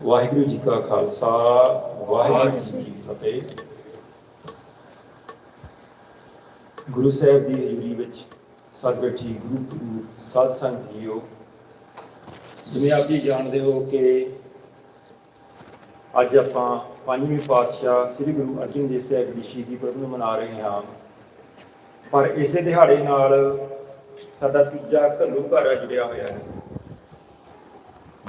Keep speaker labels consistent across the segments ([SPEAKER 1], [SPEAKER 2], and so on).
[SPEAKER 1] ਵਾਹਿਗੁਰੂ ਜੀ ਕਾ ਖਾਲਸਾ, ਵਾਹਿਗੁਰੂ ਜੀ ਕੀ ਫਤਿਹ। ਗੁਰੂ ਸਾਹਿਬ ਦੀ ਹਜ਼ੂਰੀ ਵਿੱਚ ਸਤਿਬੈਠੀ ਗੁਰੂ ਗੁਰੂ ਸਾਧ ਸੰਗਤ ਜੀਓ, ਜਿਵੇਂ ਆਪ ਜੀ ਜਾਣਦੇ ਹੋ ਕਿ ਅੱਜ ਆਪਾਂ ਪੰਜਵੇਂ ਪਾਤਸ਼ਾਹ ਸ੍ਰੀ ਗੁਰੂ ਅਰਜਨ ਦੇਵ ਸਾਹਿਬ ਜੀ ਸ਼ਹੀਦੀ ਪੁਰਬ ਨੂੰ ਮਨਾ ਰਹੇ ਹਾਂ। ਪਰ ਇਸੇ ਦਿਹਾੜੇ ਨਾਲ ਸਾਡਾ ਤੀਜਾ ਘੱਲੂ ਘਰ ਜੁੜਿਆ ਹੋਇਆ ਹੈ।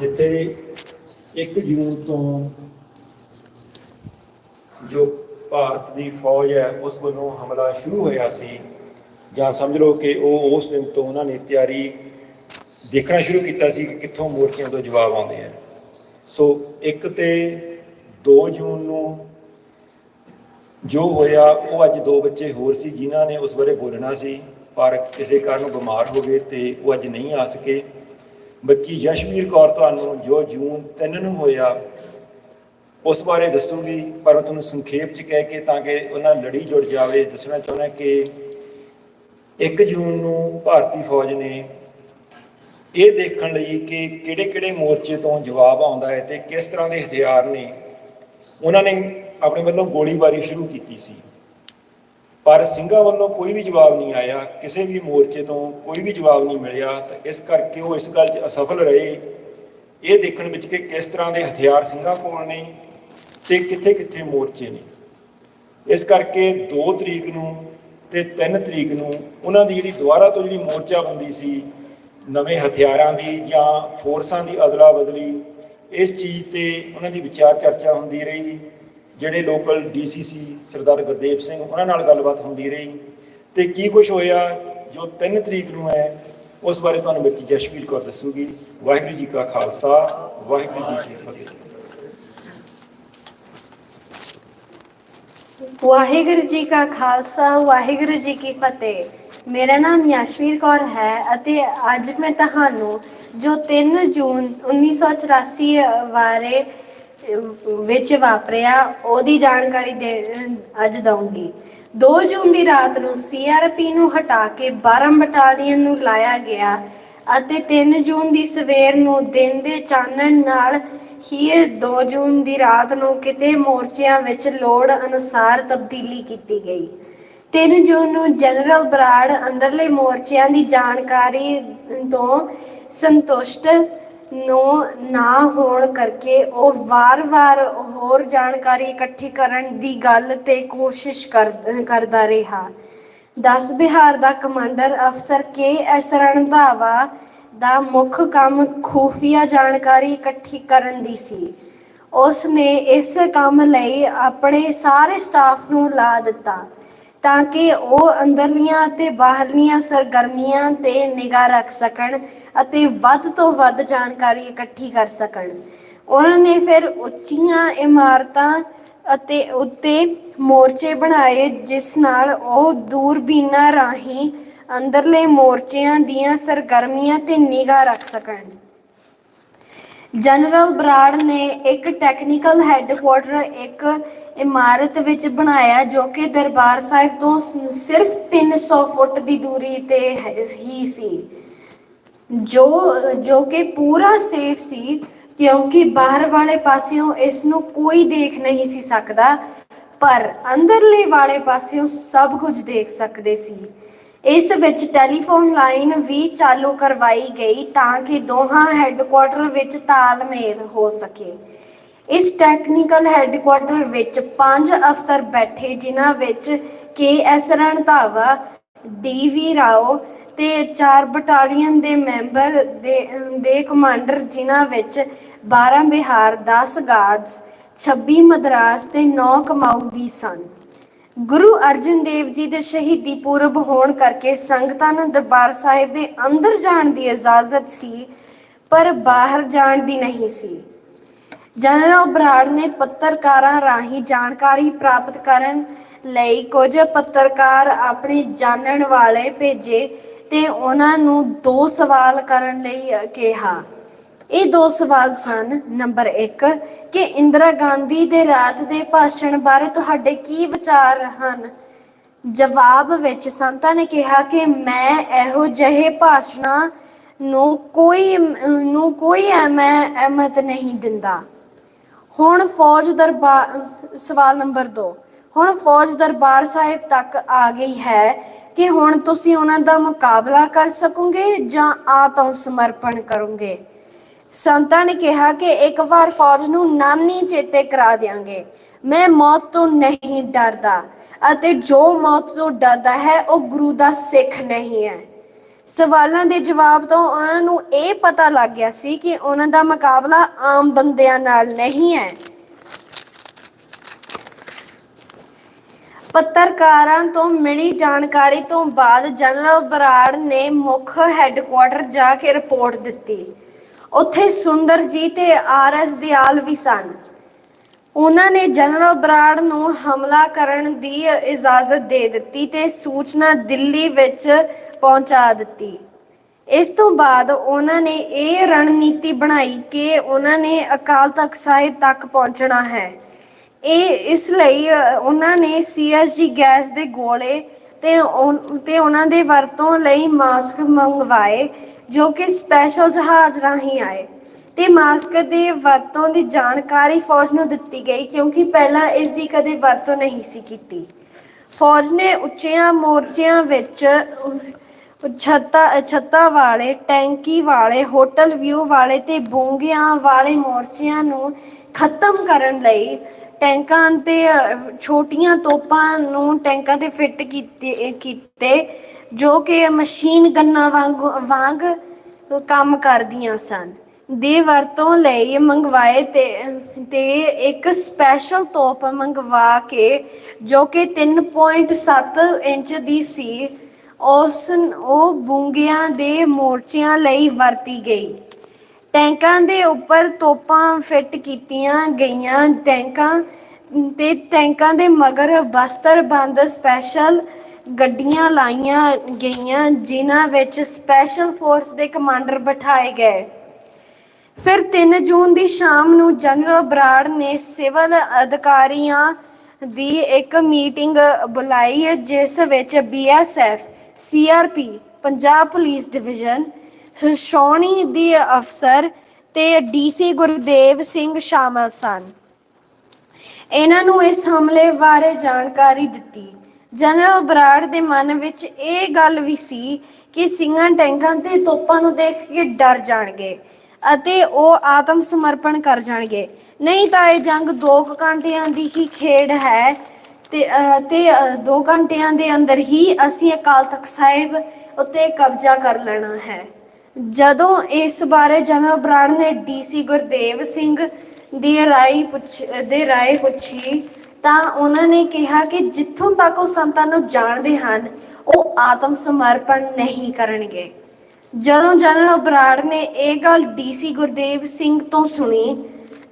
[SPEAKER 1] ਜਿੱਥੇ 1 ਜੂਨ ਤੋਂ ਜੋ ਭਾਰਤ ਦੀ ਫੌਜ ਹੈ, ਉਸ ਵੱਲੋਂ ਹਮਲਾ ਸ਼ੁਰੂ ਹੋਇਆ ਸੀ। ਜਾਂ ਸਮਝ ਲਓ ਕਿ ਉਹ ਉਸ ਦਿਨ ਤੋਂ ਉਹਨਾਂ ਨੇ ਤਿਆਰੀ ਦੇਖਣਾ ਸ਼ੁਰੂ ਕੀਤਾ ਸੀ ਕਿ ਕਿੱਥੋਂ ਮੋਰਚਿਆਂ ਤੋਂ ਜਵਾਬ ਆਉਂਦੇ ਆ। ਸੋ ਇੱਕ ਤੇ 2 ਜੂਨ ਨੂੰ ਜੋ ਹੋਇਆ, ਉਹ ਅੱਜ ਦੋ ਬੱਚੇ ਹੋਰ ਸੀ ਜਿਨ੍ਹਾਂ ਨੇ ਉਸ ਬਾਰੇ ਬੋਲਣਾ ਸੀ, ਪਰ ਕਿਸੇ ਕਾਰਨ ਬਿਮਾਰ ਹੋ ਗਏ ਤੇ ਉਹ ਅੱਜ ਨਹੀਂ ਆ ਸਕੇ। ਬੱਚੀ ਯਸ਼ਵੀਰ ਕੌਰ ਤੁਹਾਨੂੰ ਜੋ ਜੂਨ 3 ਨੂੰ ਹੋਇਆ, ਉਸ ਬਾਰੇ ਦੱਸੂਗੀ, ਪਰ ਮੈਂ ਤੁਹਾਨੂੰ ਸੰਖੇਪ ਚ ਕਹਿ ਕੇ ਤਾਂ ਕਿ ਉਹਨਾਂ ਲੜੀ ਜੁੜ ਜਾਵੇ, ਦੱਸਣਾ ਚਾਹੁੰਦਾ ਕਿ 1 ਜੂਨ ਨੂੰ ਭਾਰਤੀ ਫੌਜ ਨੇ ਇਹ ਦੇਖਣ ਲਈ ਕਿ ਕਿਹੜੇ-ਕਿਹੜੇ ਮੋਰਚੇ ਤੋਂ ਜਵਾਬ ਆਉਂਦਾ ਹੈ ਤੇ ਕਿਸ ਤਰ੍ਹਾਂ ਦੇ ਹਥਿਆਰ ਨੇ, ਉਹਨਾਂ ਨੇ ਆਪਣੇ ਵੱਲੋਂ ਗੋਲੀਬਾਰੀ ਸ਼ੁਰੂ ਕੀਤੀ ਸੀ। ਪਰ ਸਿੰਘਾਂ ਵੱਲੋਂ ਕੋਈ ਵੀ ਜਵਾਬ ਨਹੀਂ ਆਇਆ, ਕਿਸੇ ਵੀ ਮੋਰਚੇ ਤੋਂ ਕੋਈ ਵੀ ਜਵਾਬ ਨਹੀਂ ਮਿਲਿਆ, ਤਾਂ ਇਸ ਕਰਕੇ ਉਹ ਇਸ ਗੱਲ 'ਚ ਅਸਫਲ ਰਹੇ। ਇਹ ਦੇਖਣ ਵਿੱਚ ਕਿ ਕਿਸ ਤਰ੍ਹਾਂ ਦੇ ਹਥਿਆਰ ਸਿੰਘਾਂ ਕੋਲ ਨੇ ਤੇ ਕਿੱਥੇ-ਕਿੱਥੇ ਮੋਰਚੇ ਨੇ। ਇਸ ਕਰਕੇ 2 ਤਰੀਕ ਨੂੰ ਤੇ 3 ਤਰੀਕ ਨੂੰ ਉਹਨਾਂ ਦੀ ਜਿਹੜੀ ਦੁਬਾਰਾ ਤੋਂ ਜਿਹੜੀ ਮੋਰਚਾਬੰਦੀ ਸੀ, ਨਵੇਂ ਹਥਿਆਰਾਂ ਦੀ ਜਾਂ ਫੋਰਸਾਂ ਦੀ ਅਦਲਾ ਬਦਲੀ ਇਸ ਚੀਜ਼ ਤੇ ਉਹਨਾਂ ਦੀ ਵਿਚਾਰ ਚਰਚਾ ਹੁੰਦੀ ਰਹੀ। ਜਿਹੜੇ ਲੋਕਲ ਡੀਸੀਸੀ ਸਰਦਾਰ ਗੁਰਦੇਵ ਸਿੰਘ, ਉਹਨਾਂ ਨਾਲ ਗੱਲਬਾਤ ਹੁੰਦੀ ਰਹੀ। ਤੇ ਕੀ ਕੁਝ ਹੋਇਆ, ਜੋ 3 ਤਰੀਕ ਨੂੰ ਹੈ, ਉਸ ਬਾਰੇ ਤੁਹਾਨੂੰ ਬੱਚੀ ਜਸ਼ਵੀਰ ਕੌਰ ਦੱਸੂਗੀ। ਵਾਹਿਗੁਰੂ ਜੀ ਕਾ ਖਾਲਸਾ, ਵਾਹਿਗੁਰੂ ਜੀ ਕੀ ਫਤਿਹ।
[SPEAKER 2] ਵਾਹਿਗੁਰੂ ਜੀ ਕਾ ਖਾਲਸਾ, ਵਾਹਿਗੁਰੂ ਜੀ ਕੀ ਫਤਿਹ। ਮੇਰਾ ਨਾਮ ਯਸ਼ਵੀਰ ਕੌਰ ਹੈ ਅਤੇ ਅੱਜ ਮੈਂ ਤੁਹਾਨੂੰ ਜੋ 3 ਜੂਨ 1984 ਬਾਰੇ ਵਿੱਚ ਵਾਪਰਿਆ, ਉਹਦੀ ਜਾਣਕਾਰੀ ਦੇ ਅੱਜ ਦਊਂਗੀ। 2 ਜੂਨ ਦੀ ਰਾਤ ਨੂੰ ਸੀਆਰਪੀ ਨੂੰ ਹਟਾ ਕੇ 12 ਬਟਾਲੀਅਨ ਨੂੰ ਲਾਇਆ ਗਿਆ ਅਤੇ 3 ਜੂਨ ਦੀ ਸਵੇਰ ਨੂੰ ਦਿਨ ਦੇ ਚਾਨਣ ਨਾਲ ਹੀ 2 ਜੂਨ ਦੀ ਰਾਤ ਨੂੰ ਕਿਤੇ ਮੋਰਚਿਆਂ ਵਿੱਚ ਲੋੜ ਅਨੁਸਾਰ ਤਬਦੀਲੀ ਕੀਤੀ ਗਈ। 3 ਜੂਨ ਨੂੰ ਜਨਰਲ ਬਰਾੜ ਅੰਦਰਲੇ ਮੋਰਚਿਆਂ ਦੀ ਜਾਣਕਾਰੀ ਤੋਂ ਸੰਤੁਸ਼ਟ ਨੂੰ ਨਾ ਹੋਣ ਕਰਕੇ ਉਹ ਵਾਰ-ਵਾਰ ਹੋਰ ਜਾਣਕਾਰੀ ਇਕੱਠੀ ਕਰਨ ਦੀ ਗੱਲ ਤੇ ਕੋਸ਼ਿਸ਼ ਕਰ- ਕਰਦਾ ਰਿਹਾ। 10 ਬਿਹਾਰ ਦਾ ਕਮਾਂਡਰ ਅਫਸਰ ਕੇ ਐਸ ਰਣਧਾਵਾ ਦਾ ਮੁੱਖ ਕੰਮ ਖੂਫੀਆ ਜਾਣਕਾਰੀ ਇਕੱਠੀ ਕਰਨ ਦੀ ਸੀ। ਉਸ ਨੇ ਇਸ ਕੰਮ ਲਈ ਆਪਣੇ ਸਾਰੇ ਸਟਾਫ ਨੂੰ ਲਾ ਦਿੱਤਾ। ਤਾਂ ਕਿ ਉਹ ਅੰਦਰਲੀਆਂ ਅਤੇ ਬਾਹਰਲੀਆਂ ਸਰਗਰਮੀਆਂ ਤੇ ਨਿਗਾਹ ਰੱਖ ਸਕਣ ਅਤੇ ਵੱਧ ਤੋਂ ਵੱਧ ਜਾਣਕਾਰੀ ਇਕੱਠੀ ਕਰ ਸਕਣ। ਉਹਨਾਂ ਨੇ ਫਿਰ ਉੱਚੀਆਂ ਇਮਾਰਤਾਂ ਅਤੇ ਉੱਤੇ ਮੋਰਚੇ ਬਣਾਏ, ਜਿਸ ਨਾਲ ਉਹ ਦੂਰਬੀਨਾਂ ਰਾਹੀਂ ਅੰਦਰਲੇ ਮੋਰਚਿਆਂ ਦੀਆਂ ਸਰਗਰਮੀਆਂ ਤੇ ਨਿਗਾਹ ਰੱਖ ਸਕਣ। ਜਨਰਲ ਬਰਾੜ ਨੇ ਇੱਕ ਟੈਕਨੀਕਲ ਹੈੱਡਕੁਆਰਟਰ ਇੱਕ ਇਮਾਰਤ ਵਿੱਚ ਬਣਾਇਆ ਜੋ ਕਿ ਦਰਬਾਰ ਸਾਹਿਬ ਤੋਂ ਸ- ਸਿਰਫ 300 ਫੁੱਟ ਦੀ ਦੂਰੀ ਤੇ ਹੈ- ਹੀ ਸੀ। ਜੋ ਜੋ ਕਿ ਪੂਰਾ ਸੇਫ ਸੀ, ਕਿਉਂਕਿ ਬਾਹਰ ਵਾਲੇ ਪਾਸਿਓਂ ਇਸ ਨੂੰ ਕੋਈ ਦੇਖ ਨਹੀਂ ਸੀ ਸਕਦਾ, ਪਰ ਅੰਦਰਲੇ ਵਾਲੇ ਪਾਸਿਓਂ ਸਭ ਕੁਝ ਦੇਖ ਸਕਦੇ ਸੀ। ਇਸ ਵਿੱਚ ਟੈਲੀਫੋਨ ਲਾਈਨ ਵੀ ਚਾਲੂ ਕਰਵਾਈ ਗਈ ਤਾਂ ਕਿ ਦੋਹਾਂ ਹੈੱਡਕੁਆਰਟਰ ਵਿੱਚ ਤਾਲਮੇਲ ਹੋ ਸਕੇ। ਇਸ ਟੈਕਨੀਕਲ ਹੈੱਡਕੁਆਰਟਰ ਵਿੱਚ ਪੰਜ ਅਫਸਰ ਬੈਠੇ, ਜਿਨ੍ਹਾਂ ਵਿੱਚ K S Randhawa, D V Rao ਤੇ ਚਾਰ ਬਟਾਲੀਅਨ ਦੇ ਮੈਂਬਰ ਦੇ ਦੇ ਕਮਾਂਡਰ, ਜਿਨ੍ਹਾਂ ਵਿੱਚ 12 ਬਿਹਾਰ 10 ਗਾਰਡਸ 26 ਮਦਰਾਸ ਤੇ 9 ਕਮਾਊ ਵੀ ਸਨ। ਗੁਰੂ ਅਰਜਨ ਦੇਵ ਜੀ ਦੇ ਸ਼ਹੀਦੀ ਪੁਰਬ ਹੋਣ ਕਰਕੇ ਸੰਗਤਾਂ ਨੂੰ ਦਰਬਾਰ ਸਾਹਿਬ ਦੇ ਅੰਦਰ ਜਾਣ ਦੀ ਇਜਾਜ਼ਤ ਸੀ, ਪਰ ਬਾਹਰ ਜਾਣ ਦੀ ਨਹੀਂ ਸੀ। ਜਨਰਲ ਬਰਾੜ ਨੇ ਪੱਤਰਕਾਰਾਂ ਰਾਹੀਂ ਜਾਣਕਾਰੀ ਪ੍ਰਾਪਤ ਕਰਨ ਲਈ ਕੁਝ ਪੱਤਰਕਾਰ ਆਪਣੇ ਜਾਣਨ ਵਾਲੇ ਭੇਜੇ ਤੇ ਉਹਨਾਂ ਨੂੰ ਦੋ ਸਵਾਲ ਕਰਨ ਲਈ ਕਿਹਾ। ਇਹ ਦੋ ਸਵਾਲ ਸਨ। ਨੰਬਰ 1 ਕਿ ਇੰਦਰਾ ਗਾਂਧੀ ਦੇ ਰਾਤ ਦੇ ਭਾਸ਼ਣ ਬਾਰੇ ਤੁਹਾਡੇ ਕੀ ਵਿਚਾਰ ਹਨ? ਜਵਾਬ ਵਿੱਚ ਸੰਤਾ ਨੇ ਕਿਹਾ ਕਿ ਮੈਂ ਇਹੋ ਜਿਹੇ ਭਾਸ਼ਣਾਂ ਨੂੰ ਕੋਈ ਨੂੰ ਕੋਈ ਮੈਂ ਅਹਿਮਤ ਨਹੀਂ ਦਿੰਦਾ। ਹੁਣ ਫੌਜ ਦਰਬਾਰ, ਸਵਾਲ ਨੰਬਰ 2 ਹੁਣ ਫੌਜ ਦਰਬਾਰ ਸਾਹਿਬ ਤੱਕ ਆ ਗਈ ਹੈ ਕਿ ਹੁਣ ਤੁਸੀਂ ਉਹਨਾਂ ਦਾ ਮੁਕਾਬਲਾ ਕਰ ਸਕੋਗੇ ਜਾਂ ਆਤਮ ਸਮਰਪਣ ਕਰੋਗੇ? ਸੰਤਾਂ ਨੇ ਕਿਹਾ ਕਿ ਇੱਕ ਵਾਰ ਫੌਜ ਨੂੰ ਨਾਨੀ ਚੇਤੇ ਕਰਾ ਦਿਆਂਗੇ। ਮੈਂ ਮੌਤ ਤੋਂ ਨਹੀਂ ਡਰਦਾ ਅਤੇ ਜੋ ਮੌਤ ਤੋਂ ਡਰਦਾ ਹੈ, ਉਹ ਗੁਰੂ ਦਾ ਸਿੱਖ ਨਹੀਂ ਹੈ। ਸਵਾਲਾਂ ਦੇ ਜਵਾਬ ਤੋਂ ਉਹਨਾਂ ਨੂੰ ਇਹ ਪਤਾ ਲੱਗ ਗਿਆ ਸੀ ਕਿ ਉਹਨਾਂ ਦਾ ਮੁਕਾਬਲਾ ਆਮ ਬੰਦਿਆਂ ਨਾਲ ਨਹੀਂ ਹੈ। ਪੱਤਰਕਾਰਾਂ ਤੋਂ ਮਿਲੀ ਜਾਣਕਾਰੀ ਤੋਂ ਬਾਅਦ ਜਨਰਲ ਬਰਾੜ ਨੇ ਮੁੱਖ ਹੈੱਡਕੁਆਰਟਰ ਜਾ ਕੇ ਰਿਪੋਰਟ ਦਿੱਤੀ। ਉੱਥੇ ਸੁੰਦਰ ਜੀ ਤੇ ਆਰਐਸ ਦਿਆਲ ਵੀ ਸਨ। ਉਹਨਾਂ ਨੇ ਜਨਰਲ ਬਰਾੜ ਨੂੰ ਹਮਲਾ ਕਰਨ ਦੀ ਇਜਾਜ਼ਤ ਦੇ ਦਿੱਤੀ ਤੇ ਸੂਚਨਾ ਦਿੱਲੀ ਵਿੱਚ ਪਹੁੰਚਾ ਦਿੱਤੀ। ਇਸ ਤੋਂ ਬਾਅਦ ਉਹਨਾਂ ਨੇ ਇਹ ਰਣਨੀਤੀ ਬਣਾਈ ਕਿ ਉਹਨਾਂ ਨੇ ਅਕਾਲ ਤਖਤ ਸਾਹਿਬ ਤੱਕ ਪਹੁੰਚਣਾ ਹੈ। ਇਹ ਇਸ ਲਈ ਉਹਨਾਂ ਨੇ ਸੀਐਸਜੀ ਗੈਸ ਦੇ ਗੋਲੇ ਤੇ ਤੇ ਉਹਨਾਂ ਦੇ ਵਰਤੋਂ ਲਈ ਮਾਸਕ ਮੰਗਵਾਏ ਜੋ ਕਿ ਸਪੈਸ਼ਲ ਜਹਾਜ਼ ਰਾਹੀਂ ਆਏ। ਤੇ ਮਾਸਕ ਦੇ ਵਰਤੋਂ ਦੀ ਜਾਣਕਾਰੀ ਫੌਜ ਨੂੰ ਦਿੱਤੀ ਗਈ ਕਿਉਂਕਿ ਪਹਿਲਾਂ ਇਸ ਦੀ ਕਦੇ ਵਰਤੋਂ ਨਹੀਂ ਸੀ ਕੀਤੀ। ਫੌਜ ਨੇ ਉੱਚੀਆਂ ਮੋਰਚਿਆਂ ਵਿੱਚ ਛੱਤਾ ਛੱਤਾ ਵਾਲੇ, ਟੈਂਕੀ ਵਾਲੇ, ਹੋਟਲ ਵਿਊ ਵਾਲੇ ਤੇ ਬੂੰਗਿਆਂ ਵਾਲੇ ਮੋਰਚਿਆਂ ਨੂੰ ਖਤਮ ਕਰਨ ਲਈ ਟੈਂਕਾਂ ਤੇ ਛੋਟੀਆਂ ਤੋਪਾਂ ਨੂੰ ਟੈਂਕਾਂ ਤੇ ਫਿੱਟ ਕੀਤੇ ਕੀਤੇ। ਜੋ ਕਿ ਮਸ਼ੀਨ ਗੰਨਾਂ ਵਾਂਗ ਵਾਂਗ ਕੰਮ ਕਰਦੀਆਂ ਸਨ। ਦੀ ਵਰਤੋਂ ਲਈ ਮੰਗਵਾਏ ਤੇ ਤੇ ਇੱਕ ਸਪੈਸ਼ਲ ਤੋਪ ਮੰਗਵਾ ਕੇ, ਜੋ ਕਿ 3.7 ਇੰਚ ਦੀ ਸੀ, ਉਸ ਉਹ ਬੂੰਗਿਆਂ ਦੇ ਮੋਰਚਿਆਂ ਲਈ ਵਰਤੀ ਗਈ। ਟੈਂਕਾਂ ਦੇ ਉੱਪਰ ਤੋਪਾਂ ਫਿੱਟ ਕੀਤੀਆਂ ਗਈਆਂ। ਟੈਂਕਾਂ, ਤੇ ਟੈਂਕਾਂ ਦੇ ਮਗਰ ਬਸਤਰ ਬੰਦ ਸਪੈਸ਼ਲ ਗੱਡੀਆਂ ਲਾਈਆਂ ਗਈਆਂ, ਜਿਨ੍ਹਾਂ ਵਿੱਚ ਸਪੈਸ਼ਲ ਫੋਰਸ ਦੇ ਕਮਾਂਡਰ ਬਿਠਾਏ ਗਏ। ਫਿਰ 3 ਜੂਨ ਦੀ ਸ਼ਾਮ ਨੂੰ ਜਨਰਲ ਬਰਾੜ ਨੇ ਸਿਵਲ ਅਧਿਕਾਰੀਆਂ ਦੀ ਇੱਕ ਮੀਟਿੰਗ ਬੁਲਾਈ, ਜਿਸ ਵਿੱਚ BSF CRP Punjab police division ਸ਼ੌਣੀ ਦੀ ਅਫਸਰ ਤੇ ਡੀਸੀ ਗੁਰਦੇਵ ਸਿੰਘ ਸ਼ਾਮਲ ਸਨ। ਇਹਨਾਂ ਨੂੰ ਇਸ ਹਮਲੇ ਬਾਰੇ ਜਾਣਕਾਰੀ ਦਿੱਤੀ। ਜਨਰਲ ਬਰਾੜ ਦੇ ਮਨ ਵਿੱਚ ਇਹ ਗੱਲ ਵੀ ਸੀ ਕਿ ਸਿੰਘਾਂ ਟੈਂਕਾਂ ਤੇ ਤੋਪਾਂ ਨੂੰ ਦੇਖ ਕੇ ਡਰ ਜਾਣਗੇ ਅਤੇ ਉਹ ਆਤਮ ਸਮਰਪਣ ਕਰ ਜਾਣਗੇ। ਨਹੀਂ ਤਾਂ ਇਹ ਜੰਗ 2 ਘੰਟਿਆਂ ਦੀ ਹੀ ਖੇਡ ਹੈ ਤੇ ਅਹ, ਤੇ 2 ਘੰਟਿਆਂ ਦੇ ਅੰਦਰ ਹੀ ਅਸੀਂ ਅਕਾਲ ਤਖਤ ਸਾਹਿਬ ਉੱਤੇ ਕਬਜ਼ਾ ਕਰ ਲੈਣਾ ਹੈ। ਜਦੋਂ ਇਸ ਬਾਰੇ ਜਨਰਲ ਬਰਾੜ ਨੇ ਡੀਸੀ ਗੁਰਦੇਵ ਸਿੰਘ ਦੀ ਰਾਏ ਪੁੱਛ ਦੇ ਰਾਏ ਪੁੱਛੀ ਤਾਂ ਉਹਨਾਂ ਨੇ ਕਿਹਾ ਕਿ ਜਿੱਥੋਂ ਤੱਕ ਉਹ ਸੰਤਾਂ ਨੂੰ ਜਾਣਦੇ ਹਨ, ਉਹ ਆਤਮ ਸਮਰਪਣ ਨਹੀਂ ਕਰਨਗੇ। ਜਦੋਂ ਜਨਰਲ ਬਰਾੜ ਨੇ ਇਹ ਗੱਲ ਡੀਸੀ ਗੁਰਦੇਵ ਸਿੰਘ ਤੋਂ ਸੁਣੀ,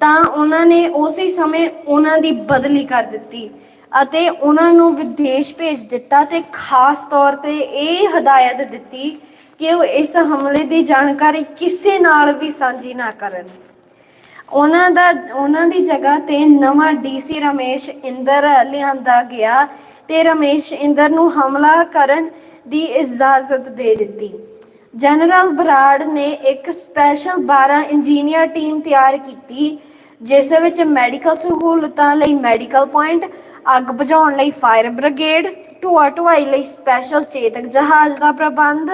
[SPEAKER 2] ਤਾਂ ਉਹਨਾਂ ਨੇ ਉਸੇ ਸਮੇਂ ਉਹਨਾਂ ਦੀ ਬਦਲੀ ਕਰ ਦਿੱਤੀ ਅਤੇ ਉਹਨਾਂ ਨੂੰ ਵਿਦੇਸ਼ ਭੇਜ ਦਿੱਤਾ ਤੇ ਖਾਸ ਤੌਰ ਤੇ ਇਹ ਹਦਾਇਤ ਦਿੱਤੀ ਕਿ ਉਹ ਇਸ ਹਮਲੇ ਦੀ ਜਾਣਕਾਰੀ ਕਿਸੇ ਨਾਲ ਵੀ ਸਾਂਝੀ ਨਾ ਕਰਨ। ਉਹਨਾਂ ਦਾ, ਉਹਨਾਂ ਦੀ ਜਗ੍ਹਾ ਤੇ ਨਵਾਂ ਡੀਸੀ ਰਮੇਸ਼ ਇੰਦਰ ਲਿਆਂਦਾ ਗਿਆ ਤੇ ਰਮੇਸ਼ ਇੰਦਰ ਨੂੰ ਹਮਲਾ ਕਰਨ ਦੀ ਇਜਾਜ਼ਤ ਦੇ ਦਿੱਤੀ। ਜਨਰਲ ਬਰਾੜ ਨੇ ਇੱਕ ਸਪੈਸ਼ਲ 12 ਇੰਜੀਨੀਅਰ ਟੀਮ ਤਿਆਰ ਕੀਤੀ, ਜਿਸ ਵਿੱਚ ਮੈਡੀਕਲ ਸਹੂਲਤਾਂ ਲਈ ਮੈਡੀਕਲ ਪੁਆਇੰਟ, ਅੱਗ ਬੁਝਾਉਣ ਲਈ ਫਾਇਰ ਬ੍ਰਿਗੇਡ ਢੋਆ ਢੁਆਈ ਲਈ ਸਪੈਸ਼ਲ ਚੇਤਕ ਜਹਾਜ਼ ਦਾ ਪ੍ਰਬੰਧ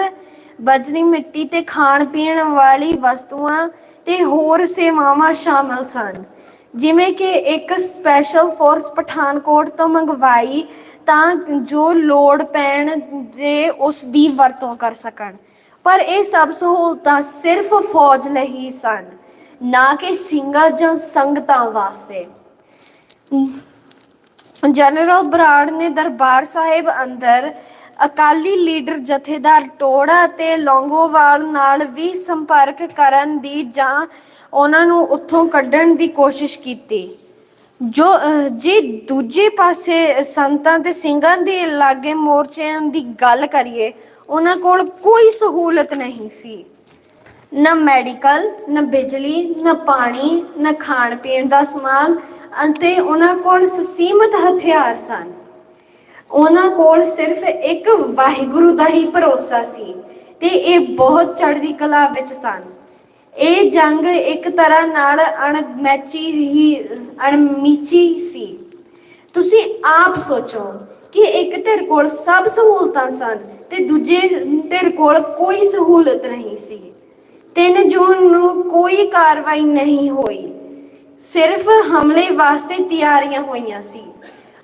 [SPEAKER 2] ਬਜਰੀ ਮਿੱਟੀ ਤੇ ਖਾਣ ਪੀਣ ਵਾਲੀ ਵਸਤੂਆਂ ਤੇ ਹੋਰ ਸੇਵਾਵਾਂ ਸ਼ਾਮਲ ਸਨ। ਜਿਵੇਂ ਕਿ ਇੱਕ ਸਪੈਸ਼ਲ ਫੋਰਸ ਪਠਾਨਕੋਟ ਤੋਂ ਮੰਗਵਾਈ ਤਾਂ ਜੋ ਲੋੜ ਪੈਣ ਦੇ ਉਸ ਦੀ ਵਰਤੋਂ ਕਰ ਸਕਣ। ਪਰ ਇਹ ਸਭ ਸਹੂਲਤਾਂ ਸਿਰਫ ਫੌਜ ਲਈ ਸਨ, ਨਾ ਕਿ ਸਿੰਘਾਂ ਜਾਂ ਸੰਗਤਾਂ ਵਾਸਤੇ। ਜਨਰਲ ਬਰਾੜ ਨੇ ਦਰਬਾਰ ਸਾਹਿਬ ਅੰਦਰ ਅਕਾਲੀ ਲੀਡਰ ਜਥੇਦਾਰ ਟੋੜਾ ਤੇ ਲੌਂਗੋਵਾਲ ਨਾਲ ਵੀ ਸੰਪਰਕ ਕਰਨ ਦੀ ਜਾਂ ਉਹਨਾਂ ਨੂੰ ਉੱਥੋਂ ਕੱਢਣ ਦੀ ਕੋਸ਼ਿਸ਼ ਕੀਤੀ। ਜੋ ਜੇ ਦੂਜੇ ਪਾਸੇ ਸੰਤਾਂ ਤੇ ਸਿੰਘਾਂ ਦੇ ਲਾਗੇ ਮੋਰਚਿਆਂ ਦੀ ਗੱਲ ਕਰੀਏ, ਉਹਨਾਂ ਕੋਲ ਕੋਈ ਸਹੂਲਤ ਨਹੀਂ ਸੀ। ਨਾ ਮੈਡੀਕਲ, ਨਾ ਬਿਜਲੀ, ਨਾ ਪਾਣੀ, ਨਾ ਖਾਣ ਪੀਣ ਦਾ ਸਮਾਨ ਅਤੇ ਉਹਨਾਂ ਕੋਲ ਸੀਮਤ ਹਥਿਆਰ ਸਨ। ਉਹਨਾਂ ਕੋਲ ਸਿਰਫ ਇੱਕ ਵਾਹਿਗੁਰੂ ਦਾ ਹੀ ਭਰੋਸਾ ਸੀ ਤੇ ਇਹ ਬਹੁਤ ਚੜ੍ਹਦੀ ਕਲਾ ਵਿੱਚ ਸਨ। ਇਹ ਜੰਗ ਇੱਕ ਤਰ੍ਹਾਂ ਨਾਲ ਅਣਮੈਚੀ ਹੀ, ਅਣਮੀਚੀ ਸੀ। ਤੁਸੀਂ ਆਪ ਸੋਚੋ ਕਿ ਇੱਕ ਧਿਰ ਕੋਲ ਸਭ ਸਹੂਲਤਾਂ ਸਨ ਤੇ ਦੂਜੇ ਧਿਰ ਕੋਲ ਕੋਈ ਸਹੂਲਤ ਨਹੀਂ ਸੀ। 3 ਜੂਨ ਨੂੰ ਕੋਈ ਕਾਰਵਾਈ ਨਹੀਂ ਹੋਈ। ਸਿਰਫ ਹਮਲੇ ਵਾਸਤੇ ਤਿਆਰੀਆਂ ਹੋਈਆਂ ਸੀ।